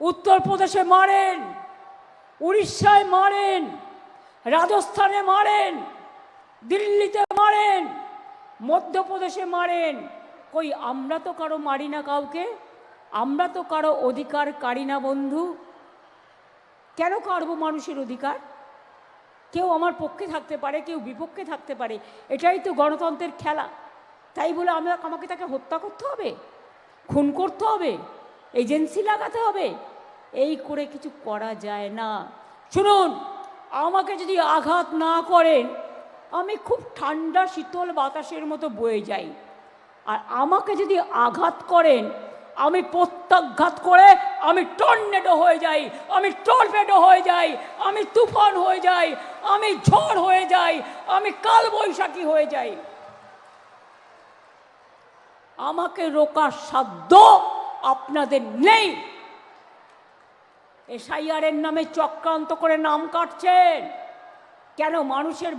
উত্তরপ্রদেশে মারেন, উড়িষ্যায় মারেন, রাজস্থানে মারেন, দিল্লিতে মারেন, মধ্যপ্রদেশে মারেন। কই, আমরা তো কারও মারি না কাউকে, আমরা তো কারও অধিকার কারি না বন্ধু। কেন কারবো মানুষের অধিকার? কেউ আমার পক্ষে থাকতে পারে, কেউ বিপক্ষে থাকতে পারে, এটাই তো গণতন্ত্রের খেলা। তাই বলে আমরা আমাকে তাকে হত্যা করতে হবে? খুন করতে হবে? এজেন্সি লাগাতে হবে। এই করে কিছু করা যায় না। শুনুন, আমাকে যদি আঘাত না করেন, আমি খুব ঠান্ডা, শীতল বাতাসের মতো বয়ে যাই। আর আমাকে যদি আঘাত করেন, আমি প্রত্যাঘাত করে আমি টর্নেডো হয়ে যাই, আমি টর্পেডো হয়ে যাই, আমি তুফান হয়ে যাই, আমি ঝড় হয়ে যাই, আমি কালবৈশাখী হয়ে যাই। আমাকে রোকার সাধ্য আপনাদের নেই। এসআইআরের নামে চক্রান্ত করে নাম কাটছেন। কেন মানুষের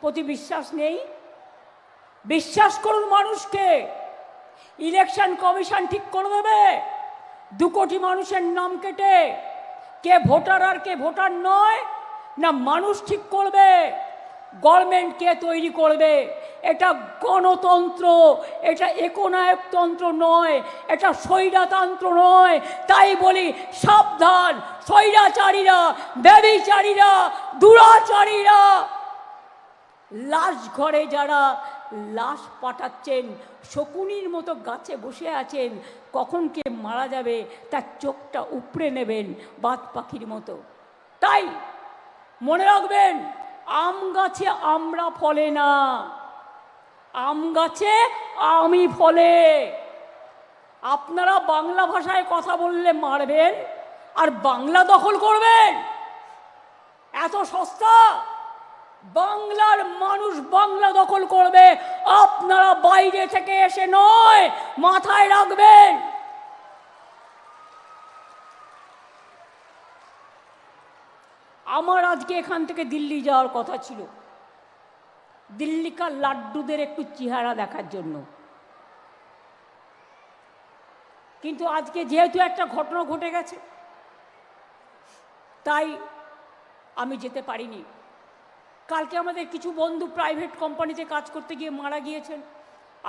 প্রতি বিশ্বাস নেই? বিশ্বাস করুন মানুষকে। ইলেকশন কমিশন ঠিক করে দেবে। দু কোটি মানুষের নাম কেটে কে ভোটার আর কে ভোটার নয়, না মানুষ ঠিক করবে। গভর্নমেন্ট কে তৈরি করবে? এটা গণতন্ত্র, এটা একনায়কতন্ত্র নয়, এটা স্বৈরাতন্ত্র নয়। তাই বলি, সাবধান, স্বৈরাচারীরা, ব্যবিচারীরা, দুরাচারীরা, লাশ ঘরে যারা লাশ পাঠাচ্ছেন, শকুনির মতো গাছে বসে আছেন, কখন কে মারা যাবে, তার চোখটা উপড়ে নেবেন বাদ পাখির মতো। তাই মনে রাখবেন আম গাছে আমরা ফলে না। আম গাছে আমি ফলে। আপনারা বাংলা ভাষায় কথা বললে মারবেন আর বাংলা দখল করবেন। এত সস্তা। বাংলার মানুষ বাংলা দখল করবে। আপনারা বাইরে থেকে এসে নয়, মাথায় রাখবেন। আমার আজকে এখান থেকে দিল্লি যাওয়ার কথা ছিল। দিল্লিকার লাড্ডুদের একটু চেহারা দেখার জন্য। কিন্তু আজকে যেহেতু একটা ঘটনা ঘটে গেছে, তাই আমি যেতে পারিনি। কালকে আমাদের কিছু বন্ধু প্রাইভেট কোম্পানিতে কাজ করতে গিয়ে মারা গিয়েছেন।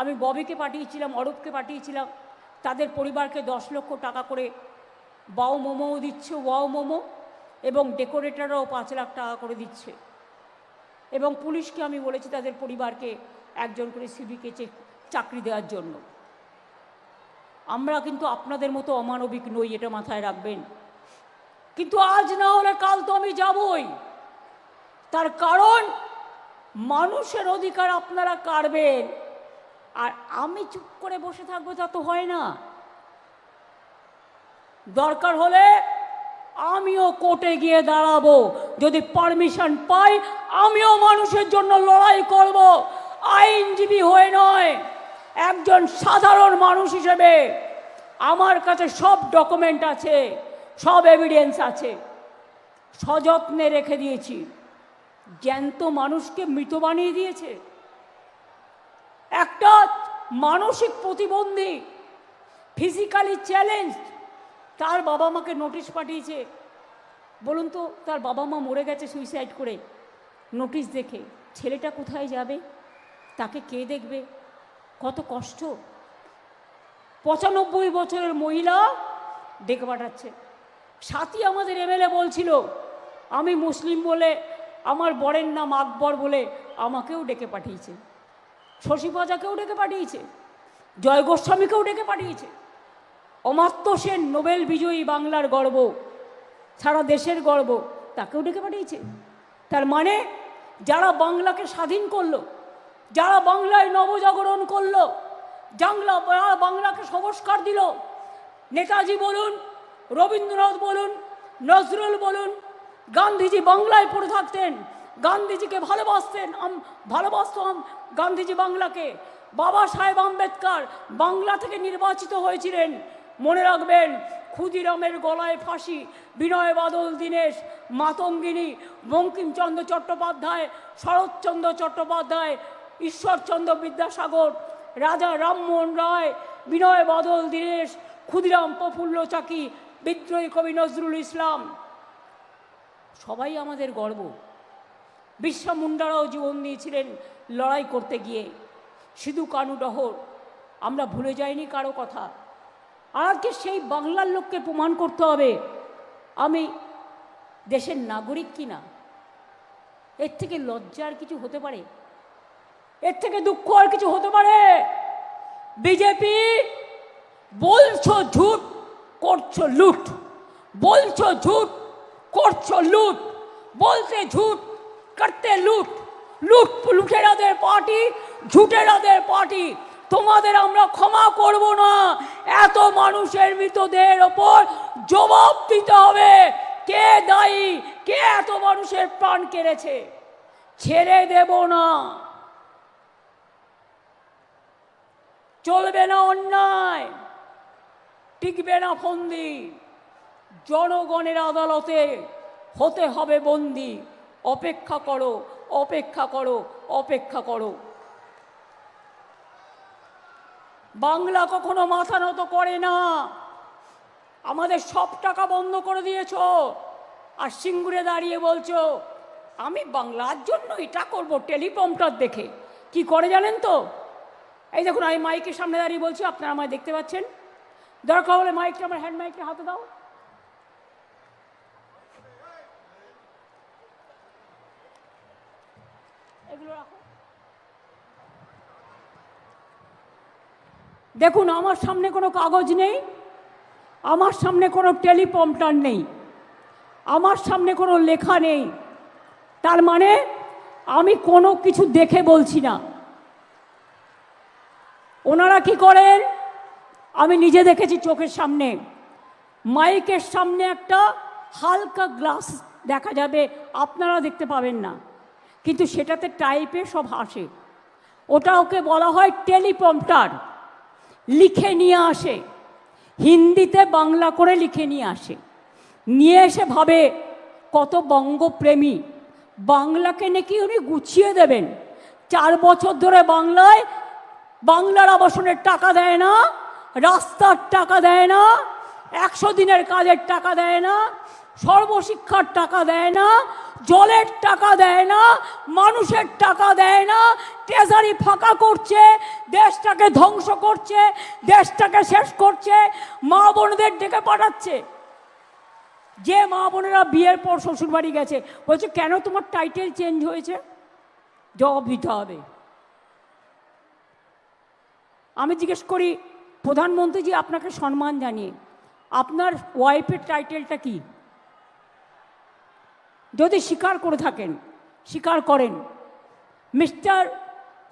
আমি ববিকে পাঠিয়েছিলাম, অরূপকে পাঠিয়েছিলাম। তাদের পরিবারকে দশ লক্ষ টাকা করে বাউ মোমোও দিচ্ছে ওয়াও মোমো। এবং ডেকোরেটরও পাঁচ লাখ টাকা করে দিচ্ছে। এবং পুলিশকে আমি বলেছি তাদের পরিবারকে একজন করে সিভিকে চাকরি দেওয়ার জন্য। আমরা কিন্তু আপনাদের মতো অমানবিক নই, এটা মাথায় রাখবেন। কিন্তু আজ না হলে কাল তো আমি যাবই। তার কারণ, মানুষের অধিকার আপনারা কাড়বেন। আর আমি চুপ করে বসে থাকব তা তো হয় না। দরকার হলে আমিও কোর্টে গিয়ে দাঁড়াবো। যদি পারমিশন পাই, আমিও মানুষের জন্য লড়াই করব। আইনজীবী হয়ে নয়, একজন সাধারণ মানুষ হিসেবে আমার কাছে সব ডকুমেন্ট আছে, সব এভিডেন্স আছে। সযত্নে রেখে দিয়েছি। জ্যান্ত মানুষকে মৃত বানিয়ে দিয়েছে। একটা মানসিক প্রতিবন্ধী ফিজিক্যালি চ্যালেঞ্জ তার বাবা মাকে নোটিশ পাঠিয়েছে। বলুন তো, তার বাবা মা মরে গেছে সুইসাইড করে। নোটিশ দেখে, ছেলেটা কোথায় যাবে? তাকে কে দেখবে? কত কষ্ট। পঁচানব্বই বছরের মহিলা ডেকে পাঠাচ্ছে। সাথী আমাদের এমএলএ বলছিল, আমি মুসলিম বলে, আমার বরের নাম আকবর বলে আমাকেও ডেকে পাঠিয়েছে। শশী পাজাকেও ডেকে পাঠিয়েছে। জয় গোস্বামীকেও ডেকে পাঠিয়েছে। অমাত্য সেন নোবেল বিজয়ী বাংলার গর্ব, সারা দেশের গর্ব, তাকেও ডেকে পাঠিয়েছে। তার মানে যারা বাংলাকে স্বাধীন করল, যারা বাংলায় নবজাগরণ করল, জাংলা বাংলাকে সংস্কার দিল, নেতাজি বলুন, রবীন্দ্রনাথ বলুন, নজরুল বলুন, গান্ধীজি বাংলায় পড়ে থাকতেন, গান্ধীজিকে ভালোবাসতেন ভালোবাসতাম গান্ধীজি বাংলাকে। বাবা সাহেব আম্বেদকর বাংলা থেকে নির্বাচিত হয়েছিলেন। মনে রাখবেন, ক্ষুদিরামের গলায় ফাঁসি, বিনয় বাদল দীনেশ, মাতঙ্গিনী, বঙ্কিমচন্দ্র চট্টোপাধ্যায়, শরৎচন্দ্র চট্টোপাধ্যায়, ঈশ্বরচন্দ্র বিদ্যাসাগর, রাজা রামমোহন রায়, বিনয় বাদল দীনেশ, ক্ষুদিরাম প্রফুল্ল চাকি, বিদ্রোহী কবি নজরুল ইসলাম। সবাই আমাদের গর্ব। বিশ্বা মুন্ডারাও জীবন দিয়েছিলেন লড়াই করতে গিয়ে। সিধু কানু ডহর, আমরা ভুলে যাইনি কারও কথা। আজকে সেই বাংলার লোককে প্রমাণ করতে হবে? আমি দেশের নাগরিক কিনা এর থেকে লজ্জার কিছু হতে পারে? এর থেকে দুঃখ আর কিছু হতে পারে? বিজেপি বলছো ঝুট, করছ লুট। বলছো ঝুট, করছ লুট। বলতে ঝুট, করতে লুট। লুট লুটেরাদের পার্টি, ঝুটেরাদের পার্টি। তোমাদের আমরা ক্ষমা করব না। এত মানুষের মৃতদেহের ওপর জবাব দিতে হবে। কে দায়ী? কে এত মানুষের প্রাণ কেড়েছে? ছেড়ে দেব না। চলবে না অন্যায়। টিকবে না ফন্দি। জনগণের আদালতে হতে হবে বন্দি। অপেক্ষা করো অপেক্ষা করো অপেক্ষা করো। বাংলা কখনো মাথা নত করে না। আমাদের সব টাকা বন্ধ করে দিয়েছ। আর সিঙ্গুরে দাঁড়িয়ে বলছো, আমি বাংলার জন্য এটা করব টেলিপম্পটার দেখে। কি করে জানেন তো? এই দেখুন, আমি মাইকের সামনে দাঁড়িয়ে বলছি, আপনারা আমায় দেখতে পাচ্ছেন? দরকার হলে মাইকটা আমার হ্যান্ড মাইকটা হাতে দাও। এগুলো রাখো দেখুন, আমার সামনে কোনো কাগজ নেই, আমার সামনে কোনো টেলিপম্পটার নেই, আমার সামনে কোনো লেখা নেই। তার মানে আমি কোনো কিছু দেখে বলছি না। ওনারা কি করেন? আমি নিজে দেখেছি চোখের সামনে। মাইকের সামনে একটা হালকা গ্লাস দেখা যাবে, আপনারা দেখতে পাবেন না। কিন্তু সেটাতে টাইপে সব হাসে ওটা ওকে বলা হয় টেলিপম্পটার লিখে নিয়ে আসে। হিন্দিতে বাংলা করে লিখে নিয়ে আসে। নিয়ে এসে ভাবে, কত বঙ্গপ্রেমী। বাংলাকে নাকি উনি গুছিয়ে দেবেন। চার বছর ধরে বাংলায় বাংলার আবাসনের টাকা দেয় না, রাস্তার টাকা দেয় না, একশো দিনের কাজের টাকা দেয় না, সর্বশিক্ষার টাকা দেয় না জলের টাকা দেয় না, মানুষের টাকা দেয় না ট্রেজারি ফাঁকা করছে, দেশটাকে ধ্বংস করছে, দেশটাকে শেষ করছে, মা বোনদের ডেকে পাঠাচ্ছে। যে মা বোনেরা বিয়ের পর শ্বশুরবাড়ি গেছে, বলছে, কেন তোমার টাইটেল চেঞ্জ হয়েছে? জবাব দিতে হবে। আমি জিজ্ঞেস করি, প্রধানমন্ত্রীজি, আপনাকে সম্মান জানিয়ে, আপনার ওয়াইফের টাইটেলটা কি? যদি স্বীকার করে থাকেন স্বীকার করেন। মিস্টার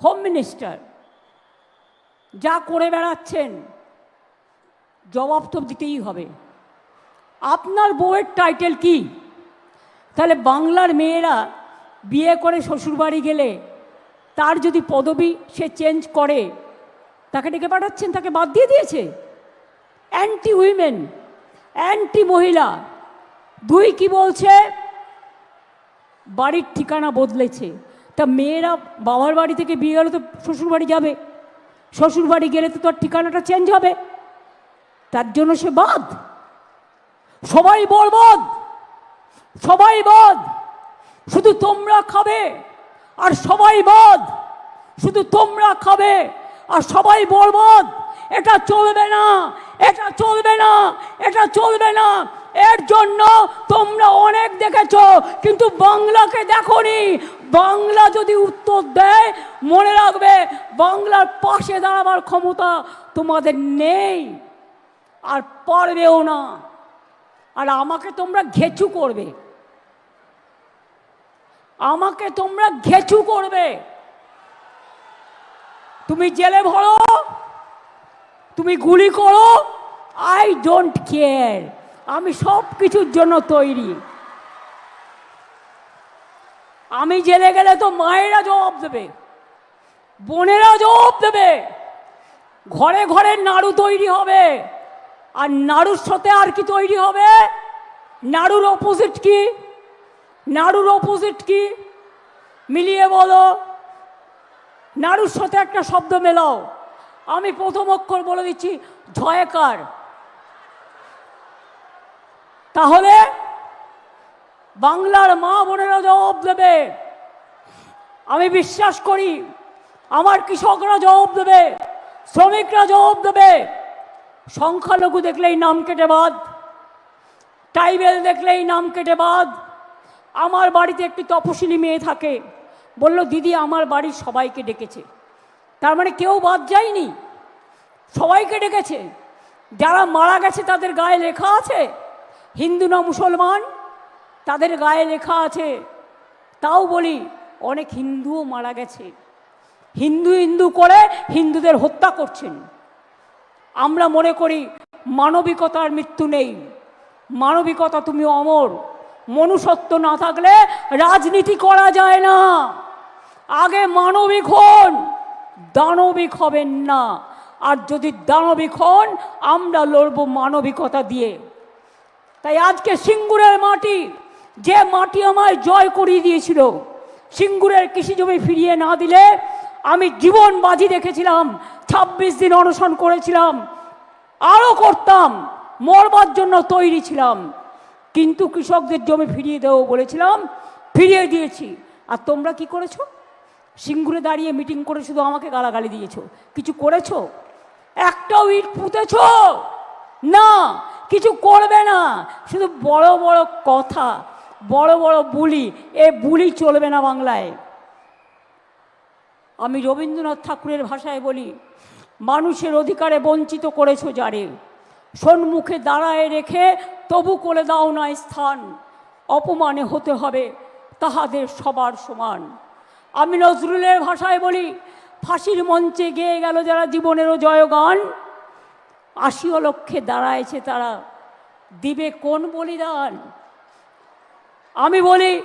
হোম মিনিস্টার, যা করে বেড়াচ্ছেন, জবাব তো দিতেই হবে। আপনার বউয়ের টাইটেল কি? তাহলে বাংলার মেয়েরা বিয়ে করে শ্বশুরবাড়ি গেলে তার যদি পদবি সে চেঞ্জ করে, তাকে ডেকে পাঠাচ্ছেন, তাকে বাদ দিয়ে দিয়েছে? অ্যান্টি উইমেন অ্যান্টি মহিলা দুই কি বলছে? বাড়ির ঠিকানা বদলেছে। তা মেয়েরা বাবার বাড়ি থেকে বিয়ে গেলে তো শ্বশুরবাড়ি যাবে। শ্বশুরবাড়ি গেলে তো তার ঠিকানাটা চেঞ্জ হবে। তার জন্য সে বাদ। সবাই বরবাদ। সবাই বাদ। শুধু তোমরা খাবে আর সবাই বাদ। শুধু তোমরা খাবে আর সবাই বরবাদ। এটা চলবে না, এটা চলবে না, এটা চলবে না। এর জন্য তোমরা অনেক দেখেছ, কিন্তু বাংলাকে দেখনি। বাংলা যদি উত্তর দেয়, মনে রাখবে বাংলার পাশে দাঁড়াবার ক্ষমতা তোমাদের নেই। আর পারবেও না। আর আমাকে তোমরা ঘেচু করবে। আমাকে তোমরা ঘেচু করবে। তুমি জেলে ভরো, তুমি গুলি করো আই ডোন্ট কেয়ার আমি সব কিছুর জন্য তৈরি। আমি জেলে গেলে তো মায়েরা জবাব দেবে, বোনেরা জবাব দেবে, ঘরে ঘরে নাড়ু তৈরি হবে, আর নাড়ুর সাথে আর কি তৈরি হবে? নাড়ুর অপোজিট কি? নাড়ুর অপোজিট কি? মিলিয়ে বলো। নাড়ুর সাথে একটা শব্দ মেলাও। আমি প্রথম অক্ষর বলে দিচ্ছি, ঝয়কার। তাহলে বাংলার মা বোনেরা জবাব দেবে। আমি বিশ্বাস করি, আমার কৃষকরা জবাব দেবে, শ্রমিকরা জবাব দেবে। সংখ্যালঘু দেখলেই নাম কেটে বাদ, ট্রাইবেল দেখলেই নাম কেটে বাদ। আমার বাড়িতে একটি তপশিলি মেয়ে থাকে, বলল, দিদি, আমার বাড়ির সবাইকে ডেকেছে। তার মানে কেউ বাদ যায়নি, সবাইকে ডেকেছে। যারা মারা গেছে, তাদের গায়ে লেখা আছে? হিন্দু না মুসলমান? তাদের গায়ে লেখা আছে, তাও বলি, অনেক হিন্দুও মারা গেছে। হিন্দু হিন্দু করে হিন্দুদের হত্যা করছেন। আমরা মনে করি, মানবিকতার মৃত্যু নেই। মানবিকতা তুমি অমর। মনুষ্যত্ব না থাকলে রাজনীতি করা যায় না। আগে মানবিক হন, দানবিক হবেন না। আর যদি দানবিক হন, আমরা লড়ব মানবিকতা দিয়ে। তাই আজকে সিঙ্গুরের মাটি, যে মাটি আমায় জয় করিয়ে দিয়েছিল, সিঙ্গুরের কৃষি জমি ফিরিয়ে না দিলে আমি জীবন বাজি রেখেছিলাম ছাব্বিশ দিন অনশন করেছিলাম, আরও করতাম, মরবার জন্য তৈরি ছিলাম। কিন্তু কৃষকদের জমি ফিরিয়ে দেবো বলেছিলাম, ফিরিয়ে দিয়েছি। আর তোমরা কি করেছ? সিঙ্গুরে দাঁড়িয়ে মিটিং করে শুধু আমাকে গালাগালি দিয়েছ। কিছু করেছ? একটাও ইট পুঁতেছ? না কিছু করবে না। শুধু বড় বড় কথা, বড় বড় বুলি, এ বুলি চলবে না বাংলায়। আমি রবীন্দ্রনাথ ঠাকুরের ভাষায় বলি, মানুষের অধিকারে বঞ্চিত করেছ যারে, সন্মুখে দাঁড়ায় রেখে তবু করে দাও না স্থান, অপমানে হতে হবে তাহাদের সবার সমান। আমি নজরুলের ভাষায় বলি, ফাঁসির মঞ্চে গেয়ে গেল যারা জীবনেরও জয়গান আশিও লক্ষ্যে দাঁড়ায়ছে তারা। দিবে কোন বলিদান? আমি বলি,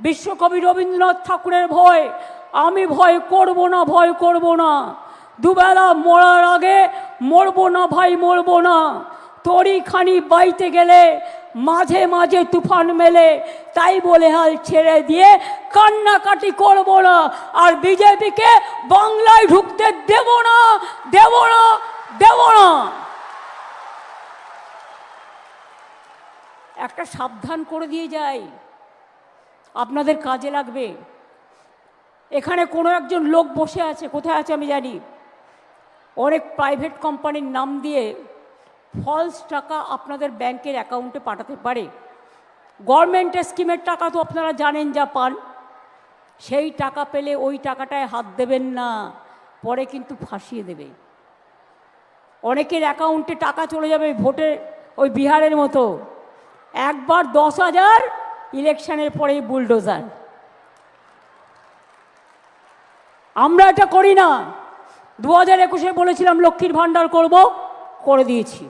বিশ্বকবি রবীন্দ্রনাথ ঠাকুরের ভয়। আমি ভয় করব না, ভয় করব না। দুবেলা মরার আগে মরবো না ভাই, মরবো না। তরি খানি বাইতে গেলে মাঝে মাঝে তুফান মেলে। তাই বলে হাল ছেড়ে দিয়ে কান্নাকাটি করব না। আর বিজেপিকে বাংলায় ঢুকতে দেব না দেব না। দেব না একটা সাবধান করে দিয়ে যাই। আপনাদের কাজে লাগবে। এখানে কোনো একজন লোক বসে আছে, কোথায় আছে আমি জানি। অনেক প্রাইভেট কোম্পানির নাম দিয়ে ফলস টাকা আপনাদের ব্যাংকের অ্যাকাউন্টে পাঠাতে পারে। গভর্নমেন্টের স্কিমের টাকা তো আপনারা জানেন যা পান। সেই টাকা পেলে ওই টাকাটায় হাত দেবেন না, পরে কিন্তু ফাঁসিয়ে দেবে। অনেকের অ্যাকাউন্টে টাকা চলে যাবে ভোটে ওই বিহারের মতো। একবার দশ হাজার ইলেকশনের পরেই বুলডোজার আমরা এটা করি না। দু হাজার একুশে বলেছিলাম লক্ষ্মীর ভাণ্ডার করব, করে দিয়েছি।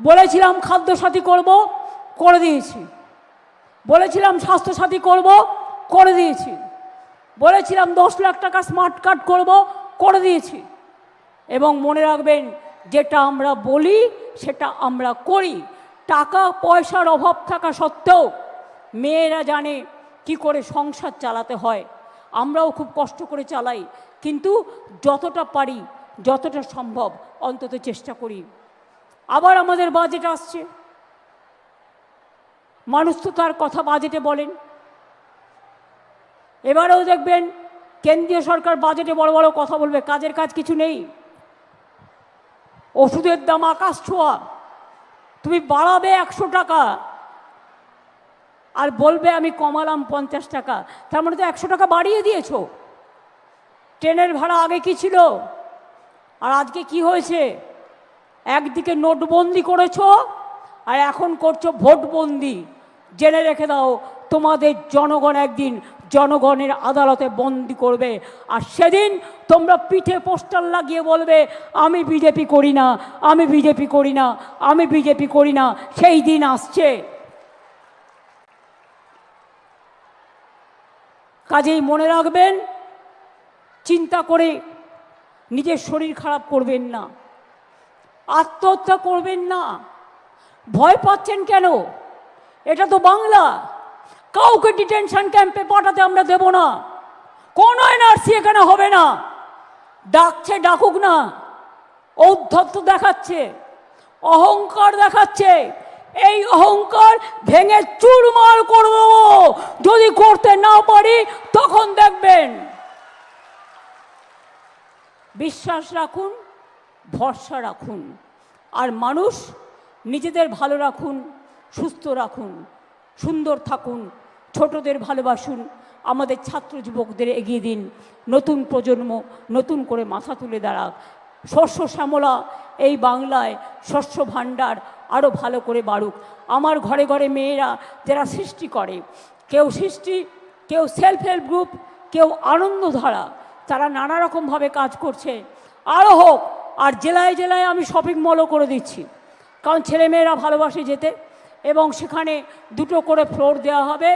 বলেছিলাম খাদ্যসাথী করব, করে দিয়েছি। বলেছিলাম স্বাস্থ্যসাথী করব, করে দিয়েছি। বলেছিলাম দশ লাখ টাকা স্মার্ট কার্ড করব, করে দিয়েছি। এবং মনে রাখবেন যেটা আমরা বলি, সেটা আমরা করি। টাকা, পয়সার অভাব থাকা সত্ত্বেও মেয়েরা জানে কি করে সংসার চালাতে হয়। আমরাও খুব কষ্ট করে চালাই। কিন্তু যতটা পারি, যতটা সম্ভব অন্তত চেষ্টা করি। আবার আমাদের বাজেট আসছে। মানুষ তো তার কথা বাজেটে বলেন। এবারেও দেখবেন কেন্দ্রীয় সরকার বাজেটে বড় বড় কথা বলবে। কাজের কাজ কিছু নেই। ওষুধের দাম আকাশ ছোঁয়া। তুমি বাড়াবে একশো টাকা। আর বলবে আমি কমালাম পঞ্চাশ টাকা। তার মানে তো একশো টাকা বাড়িয়ে দিয়েছ। ট্রেনের ভাড়া আগে কি ছিল? আর আজকে কি হয়েছে? একদিকে নোটবন্দি করেছ, আর এখন করছ ভোটবন্দি। জেনে রেখে দাও, তোমাদের জনগণ একদিন জনগণের আদালতে বন্দি করবে। আর সেদিন তোমরা পিঠে পোস্টার লাগিয়ে বলবে, আমি বিজেপি করি না, আমি বিজেপি করি না, আমি বিজেপি করি না। সেই দিন আসছে। কাজেই মনে রাখবেন, চিন্তা করে নিজের শরীর খারাপ করবেন না। আত্মহত্যা করবেন না। ভয় পাচ্ছেন কেন? এটা তো বাংলা। কাউকে ডিটেনশন ক্যাম্পে পাঠাতে আমরা দেব না। কোনো এনআরসি এখানে হবে না। ডাকছে, ডাকুক না। ঔদ্ধত্য দেখাচ্ছে, অহংকার দেখাচ্ছে। এই অহংকার ভেঙে চুরমার করে দেবো যদি করতে না পারি, তখন দেখবেন। বিশ্বাস রাখুন, ভরসা রাখুন। আর মানুষ নিজেদের ভালো রাখুন, সুস্থ রাখুন, সুন্দর থাকুন। ছোটদের ভালোবাসুন, আমাদের ছাত্র যুবকদের এগিয়ে দিন। নতুন প্রজন্ম নতুন করে মাথা তুলে দাঁড়াক। শস্য শ্যামলা, এই বাংলায় শস্য ভাণ্ডার আরও ভালো করে বাড়ুক। আমার ঘরে ঘরে মেয়েরা যারা সৃষ্টি করে, কেউ সৃষ্টি, কেউ সেলফ হেল্প গ্রুপ কেউ আনন্দধারা, তারা নানা রকমভাবে কাজ করছে। আরও হোক, আর জেলায় জেলায় আমি শপিং মলও করে দিচ্ছি। কারণ ছেলেমেয়েরা ভালোবাসে যেতে, এবং সেখানে দুটো করে ফ্লোর দেওয়া হবে।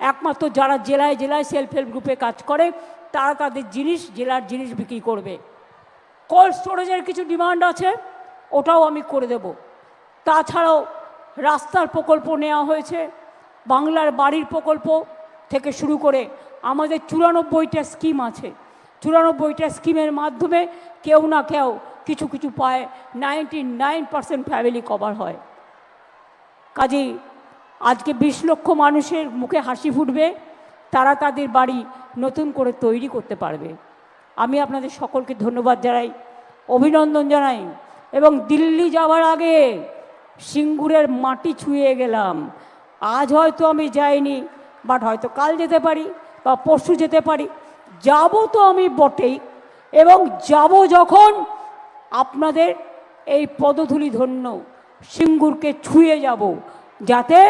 একমাত্র যারা জেলায় জেলায় সেলফ হেল্প গ্রুপে কাজ করে, তারা তাদের জিনিস, জেলার জিনিস বিক্রি করবে। কোল্ড স্টোরেজের কিছু ডিমান্ড আছে, ওটাও আমি করে দেব। তাছাড়াও রাস্তার প্রকল্প নেওয়া হয়েছে, বাংলার বাড়ির প্রকল্প থেকে শুরু করে আমাদের চুরানব্বইটা স্কিম আছে। চুরানব্বইটা স্কিমের মাধ্যমে কেউ না কেউ কিছু কিছু পায় ninety nine percent family cover হয়। কাজেই আজকে বিশ লক্ষ মানুষের মুখে হাসি ফুটবে, তারা তাদের বাড়ি নতুন করে তৈরি করতে পারবে। আমি আপনাদের সকলকে ধন্যবাদ জানাই, অভিনন্দন জানাই, এবং দিল্লি যাওয়ার আগে সিঙ্গুরের মাটি ছুঁয়ে গেলাম। আজ হয়তো আমি যাইনি, বাট হয়তো কাল যেতে পারি বা পরশু যেতে পারি। যাব তো আমি বটেই, এবং যাব যখন আপনাদের এই পদধূলি ধন্য সিঙ্গুরকে ছুঁয়ে যাব। যাতে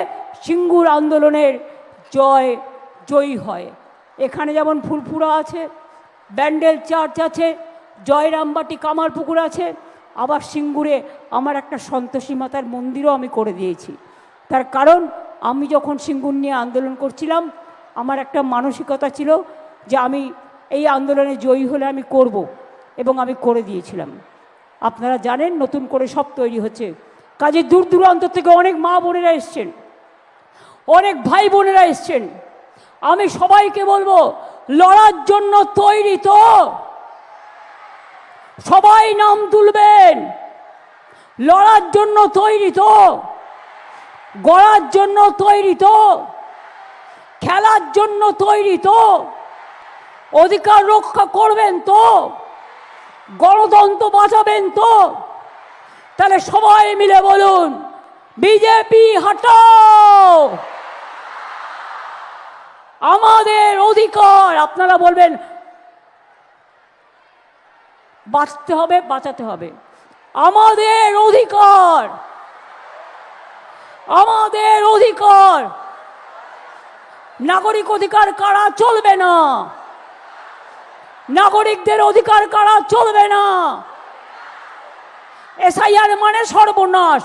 সিঙ্গুর আন্দোলনের জয় জয়ী হয়। এখানে যেমন ফুলপুরা আছে, ব্যান্ডেল চার্চ আছে, জয়রামবাটি কামারপুকুর আছে, আবার সিঙ্গুরে আমার একটা সন্তোষী মাতার মন্দিরও আমি করে দিয়েছি। তার কারণ, আমি যখন সিঙ্গুর নিয়ে আন্দোলন করছিলাম, আমার একটা মানসিকতা ছিল যে আমি এই আন্দোলনে জয়ী হলে আমি করব এবং আমি করে দিয়েছিলাম। আপনারা জানেন, নতুন করে সব তৈরি হচ্ছে কাজে দূর দূরান্ত থেকে অনেক মা বোনেরা এসছেন। অনেক ভাই বোনেরা এসছেন। আমি সবাইকে বলব, লড়ার জন্য তৈরি তো। সবাই নাম তুলবেন। লড়ার জন্য তৈরি তো। গড়ার জন্য তৈরি তো। খেলার জন্য তৈরি তো। অধিকার রক্ষা করবেন তো। গণতন্ত্র বাঁচাবেন তো। তাহলে সবাই মিলে বলুন বিজেপি হটাও। আমাদের অধিকার, আপনারা বলবেন, বাঁচতে হবে, বাঁচাতে হবে। আমাদের অধিকার আমাদের অধিকার। নাগরিক অধিকার কারা চলবে না? নাগরিকদের অধিকার কারা চলবে না? এসআইআর মানে সর্বনাশ।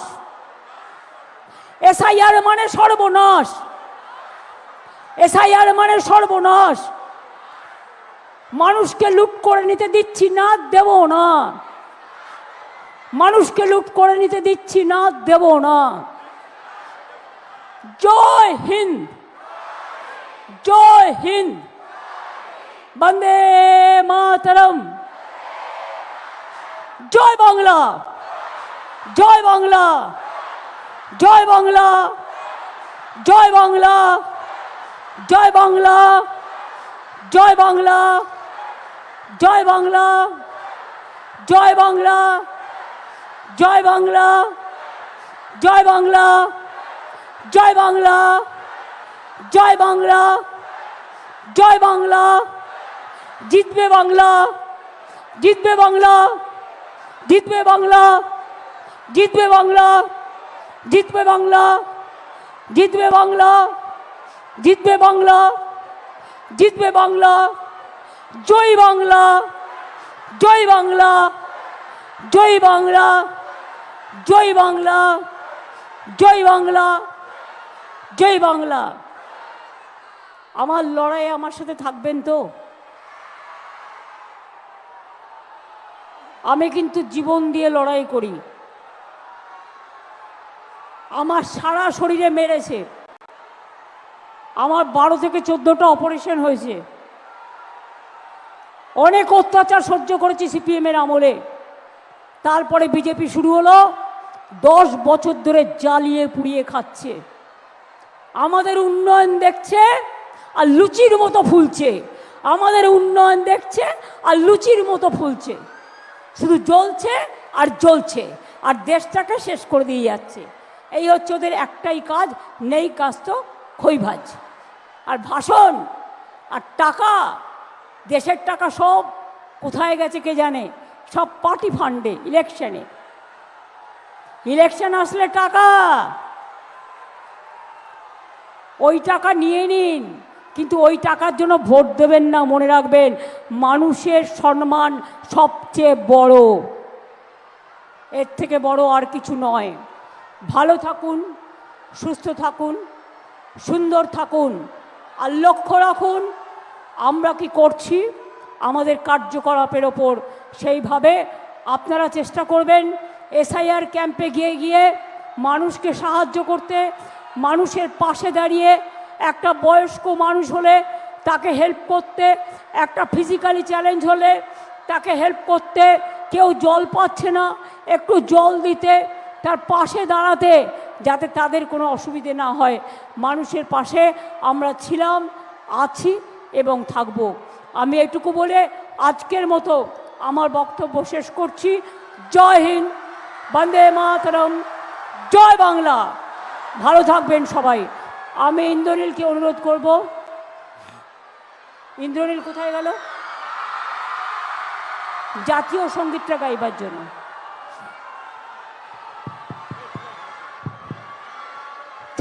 এসআইআর মানে সর্বনাশ। এসআইআর মানে সর্বনাশ। মানুষকে লুট করে নিতে দিচ্ছি না, দেব না। মানুষকে লুট করে নিতে দিচ্ছি না, দেব না। জয় হিন্দ। জয় হিন্দ। বন্দে মাতরম। জয় বাংলা। জয় বাংলা জয় বাংলা জয় বাংলা জয় বাংলা জয় বাংলা জয় বাংলা জয় বাংলা জয় বাংলা জয় বাংলা জয় বাংলা জয় বাংলা জয় বাংলা জিতবে বাংলা জিতবে বাংলা জিতবে বাংলা জিতবে বাংলা জিতবে বাংলা জিতবে বাংলা জিতবে বাংলা জিতবে বাংলা, জয় বাংলা জয় বাংলা জয় বাংলা জয় বাংলা জয় বাংলা জয় বাংলা। আমার লড়াই আমার সাথে থাকবেন তো? আমি কিন্তু জীবন দিয়ে লড়াই করি। আমার সারা শরীরে মেরেছে। আমার বারো থেকে চোদ্দোটা অপারেশন হয়েছে। অনেক অত্যাচার সহ্য করেছি সিপিএমের আমলে। তারপরে বিজেপি শুরু হলো, দশ বছর ধরে জ্বালিয়ে পুড়িয়ে খাচ্ছে। আমাদের উন্নয়ন দেখছে আর লুচির মতো ফুলছে। আমাদের উন্নয়ন দেখছে আর লুচির মতো ফুলছে। শুধু জ্বলছে আর জ্বলছে। আর দেশটাকে শেষ করে দিয়ে যাচ্ছে। এই হচ্ছে ওদের একটাই কাজ, নেই কাজ তো খৈভাজ আর ভাষণ, আর টাকা, দেশের টাকা সব কোথায় গেছে কে জানে? সব পার্টি ফান্ডে, ইলেকশনে। ইলেকশন আসলে টাকা। ওই টাকা নিয়ে নিন, কিন্তু ওই টাকার জন্য ভোট দেবেন না, মনে রাখবেন, মানুষের সম্মান সবচেয়ে বড়। এর থেকে বড় আর কিছু নয়। ভালো থাকুন, সুস্থ থাকুন, সুন্দর থাকুন। আর লক্ষ্য রাখুন, আমরা কি করছি? আমাদের কার্যকলাপের ওপর। সেইভাবে আপনারা চেষ্টা করবেন এসআইআর ক্যাম্পে গিয়ে গিয়ে মানুষকে সাহায্য করতে, মানুষের পাশে দাঁড়িয়ে একটা বয়স্ক মানুষ হলে তাকে হেল্প করতে, একটা ফিজিক্যালি চ্যালেঞ্জ হলে তাকে হেল্প করতে, কেউ জল পাচ্ছে না, একটু জল দিতে তার পাশে দাঁড়াতে যাতে তাদের কোনো অসুবিধে না হয়। মানুষের পাশে আমরা ছিলাম, আছি এবং থাকব। আমি এটুকু বলে আজকের মতো আমার বক্তব্য শেষ করছি। জয় হিন্দ, বন্দে মাতরম, জয় বাংলা। ভালো থাকবেন সবাই। আমি ইন্দ্রনীলকে অনুরোধ করব। ইন্দ্রনীল কোথায় গেল? জাতীয় সঙ্গীতটা গাইবার জন্য।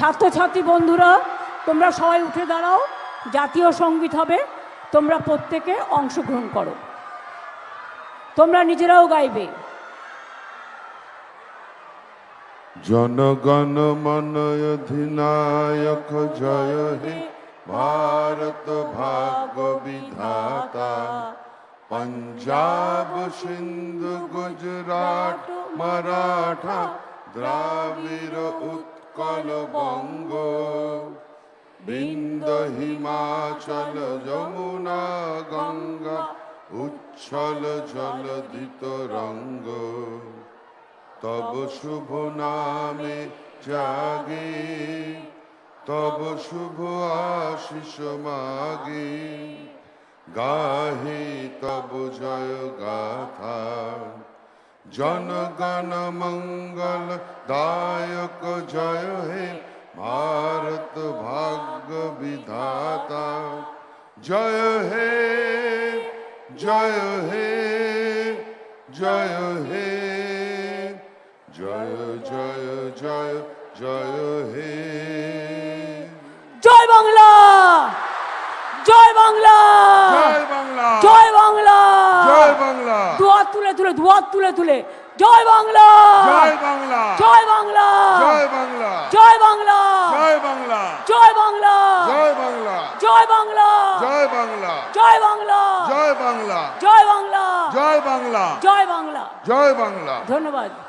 ছাত্রছাত্রী বন্ধুরা, তোমরা সবাই উঠে দাঁড়াও, জাতীয় সংগীত হবে, তোমরা প্রত্যেকে অংশগ্রহণ করো। তোমরা নিজেরাও গাইবে। জনগণ মন অধিনায়ক জয় হে, ভারত ভাগ্য বিধাতা। পঞ্জাব, সিন্ধু, গুজরাট, মারাঠা, দ্রাবিড় উৎকল বঙ্গ বিন্দ হিমাচল যমুনা গঙ্গা উচ্ছল জলধিত রঙ্গ। তব শুভ নামে জাগে, তব শুভ আশিস মাগে। গাহে তব জয় গাথা। জনগণ মঙ্গল দায়ক জয় হে ভারত ভাগ্য বিধাতা জয় হে জয় হে জয় হে জয় জয় জয় জয় হে জয় বাংলা! জয় বাংলা! জয় বাংলা! জয় বাংলা! জয় বাংলা! তুলে তুলে দুয়ার তুলে তুলে জয় বাংলা জয় বাংলা জয় বাংলা জয় বাংলা জয় বাংলা জয় বাংলা জয় বাংলা জয় বাংলা জয় বাংলা জয় বাংলা জয় বাংলা জয় বাংলা জয় বাংলা জয় বাংলা জয় বাংলা জয় বাংলা ধন্যবাদ